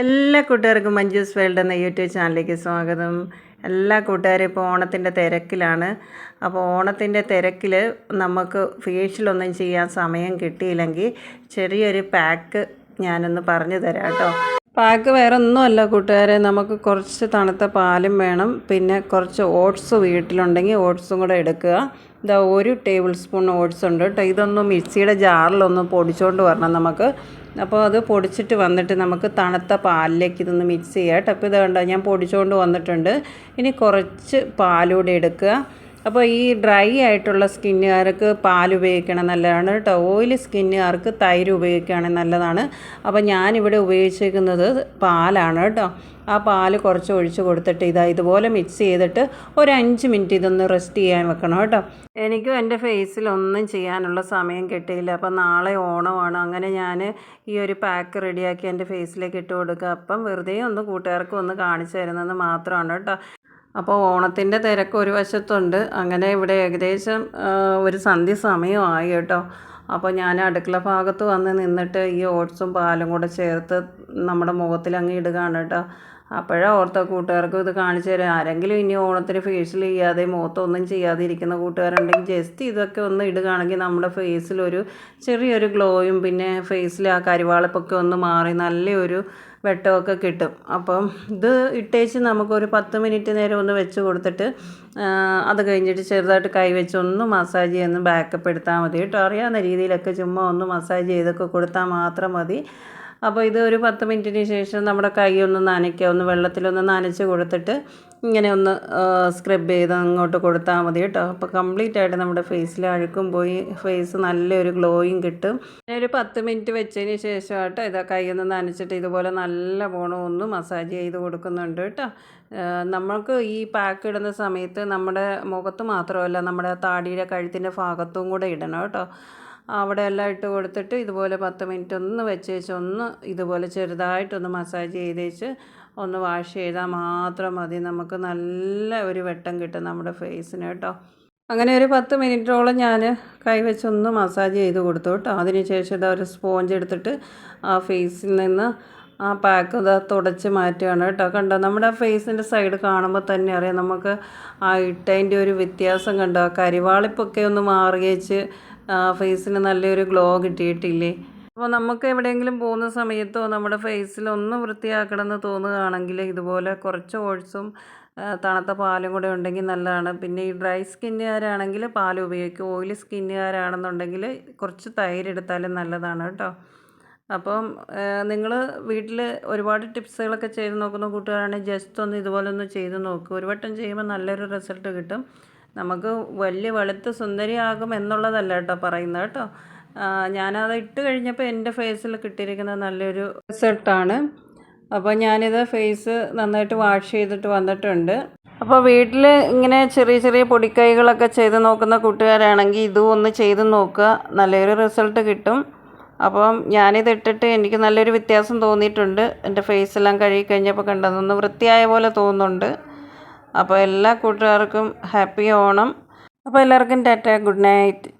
എല്ലാ കൂട്ടുകാർക്കും മഞ്ജൂസ് വേൾഡ് എന്ന യൂട്യൂബ് ചാനലിലേക്ക് സ്വാഗതം. എല്ലാ കൂട്ടുകാരും ഇപ്പോൾ ഓണത്തിന്റെ തിരക്കിലാണ്. അപ്പോൾ ഓണത്തിന്റെ തിരക്കിൽ നമുക്ക് ഫേഷ്യലൊന്നും ചെയ്യാൻ സമയം കിട്ടിയില്ലെങ്കിൽ ചെറിയൊരു പാക്ക് ഞാനൊന്ന് പറഞ്ഞു തരാം കേട്ടോ. പാക്ക് വേറെ ഒന്നുമല്ല കൂട്ടുകാരെ. നമുക്ക് കുറച്ച് തണുത്ത പാലും വേണം. പിന്നെ കുറച്ച് ഓട്സ് വീട്ടിലുണ്ടെങ്കിൽ ഓട്സും കൂടെ എടുക്കുക. ഇതാ ഒരു ടേബിൾ സ്പൂൺ ഓട്സ് ഉണ്ട് കേട്ടോ. ഇതൊന്ന് മിക്സിയുടെ ജാറിലൊന്ന് പൊടിച്ചുകൊണ്ട് വരണം നമുക്ക്. അപ്പോൾ അത് പൊടിച്ചിട്ട് വന്നിട്ട് നമുക്ക് തണുത്ത പാലിലേക്ക് ഇതൊന്ന് മിക്സ് ചെയ്യാം കേട്ടോ. അപ്പോൾ ഇത് കണ്ടോ ഞാൻ പൊടിച്ചുകൊണ്ട് വന്നിട്ടുണ്ട്. ഇനി കുറച്ച് പാലൂടെ എടുക്കുക. അപ്പോൾ ഈ ഡ്രൈ ആയിട്ടുള്ള സ്കിന്നുകാർക്ക് പാൽ ഉപയോഗിക്കണം നല്ലതാണ് കേട്ടോ. ഓയിലി സ്കിന്നുകാർക്ക് തൈര് ഉപയോഗിക്കുകയാണെങ്കിൽ നല്ലതാണ്. അപ്പോൾ ഞാനിവിടെ ഉപയോഗിച്ചിരിക്കുന്നത് പാലാണ് കേട്ടോ. ആ പാൽ കുറച്ച് ഒഴിച്ച് കൊടുത്തിട്ട് ഇതാ ഇതുപോലെ മിക്സ് ചെയ്തിട്ട് ഒരു അഞ്ച് മിനിറ്റ് ഇതൊന്ന് റെസ്റ്റ് ചെയ്യാൻ വെക്കണം കേട്ടോ. എനിക്കും എന്റെ ഫേസിൽ ഒന്നും ചെയ്യാനുള്ള സമയം കിട്ടിയില്ല. അപ്പം നാളെ ഓണമാണ്. അങ്ങനെ ഞാൻ ഈ ഒരു പാക്ക് റെഡിയാക്കി എന്റെ ഫേസിലേക്ക് ഇട്ട് കൊടുക്കുക. അപ്പം വെറുതെ ഒന്ന് കൂട്ടുകാർക്ക് ഒന്ന് കാണിച്ചു തരുന്നത് മാത്രമാണ് കേട്ടോ. അപ്പോൾ ഓണത്തിന്റെ തിരക്ക് ഒരു വശത്തുണ്ട്. അങ്ങനെ ഇവിടെ ഏകദേശം ഒരു സന്ധ്യ സമയമായി കേട്ടോ. അപ്പോൾ ഞാൻ അടുക്കള ഭാഗത്ത് വന്ന് നിന്നിട്ട് ഈ ഓട്സും പാലും കൂടെ ചേർത്ത് നമ്മുടെ മുഖത്തിൽ അങ്ങ് ഇടുകയാണ് കേട്ടോ. അപ്പോഴേ ഓർത്ത കൂട്ടുകാർക്ക് ഇത് കാണിച്ചു തരാം. ആരെങ്കിലും ഇനി ഓണത്തിന് ഫേഷ്യൽ ചെയ്യാതെ മുഖത്തൊന്നും ചെയ്യാതെ ഇരിക്കുന്ന കൂട്ടുകാരുണ്ടെങ്കിൽ ജസ്റ്റ് ഇതൊക്കെ ഒന്ന് ഇടുകയാണെങ്കിൽ നമ്മുടെ ഫേസിലൊരു ചെറിയൊരു ഗ്ലോയും പിന്നെ ഫേസിൽ ആ കരിവാളപ്പൊക്കെ ഒന്ന് മാറി നല്ലൊരു വെട്ടമൊക്കെ കിട്ടും. അപ്പം ഇത് ഇട്ടേച്ച് നമുക്കൊരു പത്ത് മിനിറ്റ് നേരം ഒന്ന് വെച്ച് കൊടുത്തിട്ട് അത് കഴിഞ്ഞിട്ട് ചെറുതായിട്ട് കൈ വെച്ച് ഒന്ന് മസാജ് ചെയ്യുന്ന ബാക്കപ്പ് എടുത്താൽ മതി കേട്ടോ. അറിയാവുന്ന രീതിയിലൊക്കെ ചുമ്മാ ഒന്ന് മസാജ് ചെയ്തൊക്കെ കൊടുത്താൽ മാത്രം മതി. അപ്പോൾ ഇത് ഒരു പത്ത് മിനിറ്റിന് ശേഷം നമ്മുടെ കൈ ഒന്ന് നനയ്ക്കുക. ഒന്ന് വെള്ളത്തിലൊന്ന് നനച്ച് കൊടുത്തിട്ട് ഇങ്ങനെ ഒന്ന് സ്ക്രബ് ചെയ്ത് അങ്ങോട്ട് കൊടുത്താൽ മതി കേട്ടോ. അപ്പോൾ കംപ്ലീറ്റ് ആയിട്ട് നമ്മുടെ ഫേസിൽ അഴുക്കും പോയി. ഫേസ് നല്ലൊരു ഗ്ലോയും കിട്ടും. ഒരു പത്ത് മിനിറ്റ് വെച്ചതിന് ശേഷം കേട്ടോ ഇതാ കൈ ഒന്ന് നനച്ചിട്ട് ഇതുപോലെ നല്ല പോണം ഒന്ന് മസാജ് ചെയ്ത് കൊടുക്കുന്നുണ്ട് കേട്ടോ. നമ്മൾക്ക് ഈ പാക്ക് ഇടുന്ന സമയത്ത് നമ്മുടെ മുഖത്ത് മാത്രമല്ല നമ്മുടെ താടിയുടെ കഴുത്തിന്റെ ഭാഗത്തും കൂടെ ഇടണം കേട്ടോ. അവിടെ എല്ലാം ഇട്ട് കൊടുത്തിട്ട് ഇതുപോലെ പത്ത് മിനിറ്റ് ഒന്ന് വെച്ച് വെച്ച് ഒന്ന് ഇതുപോലെ ചെറുതായിട്ടൊന്ന് മസാജ് ചെയ്ത് വെച്ച് ഒന്ന് വാഷ് ചെയ്താൽ മാത്രം മതി. നമുക്ക് നല്ല ഒരു വെട്ടം കിട്ടും നമ്മുടെ ഫേസിന് കേട്ടോ. അങ്ങനെ ഒരു പത്ത് മിനിറ്റോളം ഞാൻ കൈ വെച്ചൊന്ന് മസാജ് ചെയ്ത് കൊടുത്തു കേട്ടോ. അതിനുശേഷം ഇതാ ഒരു സ്പോഞ്ച് എടുത്തിട്ട് ആ ഫേസിൽ നിന്ന് ആ പാക്ക് ഇതാ തുടച്ച് മാറ്റുകയാണ് കേട്ടോ. കണ്ടോ നമ്മുടെ ഫേസിന്റെ സൈഡ് കാണുമ്പോൾ തന്നെ അറിയാം നമുക്ക് ആ ഇട്ടതിന്റെ ഒരു വ്യത്യാസം കണ്ടോ? കരിവാളിപ്പൊക്കെ ഒന്ന് മാറിയേച്ച് ഫേസിന് നല്ലൊരു ഗ്ലോ കിട്ടിയിട്ടില്ലേ? അപ്പോൾ നമുക്ക് എവിടെയെങ്കിലും പോകുന്ന സമയത്തോ നമ്മുടെ ഫേസിൽ ഒന്ന് വൃത്തിയാക്കണമെന്ന് തോന്നുകയാണെങ്കിൽ ഇതുപോലെ കുറച്ച് ഓട്സും തണുത്ത പാലും കൂടെ ഉണ്ടെങ്കിൽ നല്ലതാണ്. പിന്നെ ഈ ഡ്രൈ സ്കിന്നുകാരാണെങ്കിൽ പാൽ ഉപയോഗിക്കും ഓയിലി സ്കിന്നുകാരാണെന്നുണ്ടെങ്കിൽ കുറച്ച് തൈര് എടുത്താലും നല്ലതാണ് കേട്ടോ. അപ്പം നിങ്ങൾ വീട്ടിൽ ഒരുപാട് ടിപ്സുകളൊക്കെ ചെയ്ത് നോക്കുന്ന കൂട്ടുകാരാണെങ്കിൽ ജസ്റ്റ് ഒന്ന് ഇതുപോലെ ഒന്ന് ചെയ്ത് നോക്കുക ഒരു വട്ടം ചെയ്യുമ്പോൾ നല്ലൊരു റിസൾട്ട് കിട്ടും. നമുക്ക് വലിയ വെളുത്ത് സുന്ദരിയാകും എന്നുള്ളതല്ല കേട്ടോ പറയുന്നത് കേട്ടോ. ഞാനത് ഇട്ട് കഴിഞ്ഞപ്പോൾ എന്റെ ഫേസിൽ കിട്ടിയിരിക്കുന്നത് നല്ലൊരു റിസൾട്ടാണ് അപ്പോൾ ഞാനിത് ഫേസ് നന്നായിട്ട് വാഷ് ചെയ്തിട്ട് വന്നിട്ടുണ്ട്. അപ്പോൾ വീട്ടിൽ ഇങ്ങനെ ചെറിയ ചെറിയ പൊടിക്കൈകളൊക്കെ ചെയ്ത് നോക്കുന്ന കൂട്ടുകാരാണെങ്കിൽ ഇതും ഒന്ന് ചെയ്ത് നോക്കുക. നല്ലൊരു റിസൾട്ട് കിട്ടും. അപ്പം ഞാനിത് ഇട്ടിട്ട് എനിക്ക് നല്ലൊരു വ്യത്യാസം തോന്നിയിട്ടുണ്ട്. എന്റെ ഫേസ് എല്ലാം കഴുകി കഴിഞ്ഞപ്പോൾ കണ്ടതൊന്ന് വൃത്തിയായ പോലെ തോന്നുന്നുണ്ട്. അപ്പോൾ എല്ലാ കൂട്ടുകാർക്കും ഹാപ്പി ഓണം. അപ്പോൾ എല്ലാവർക്കും ടാറ്റ ഗുഡ് നൈറ്റ്.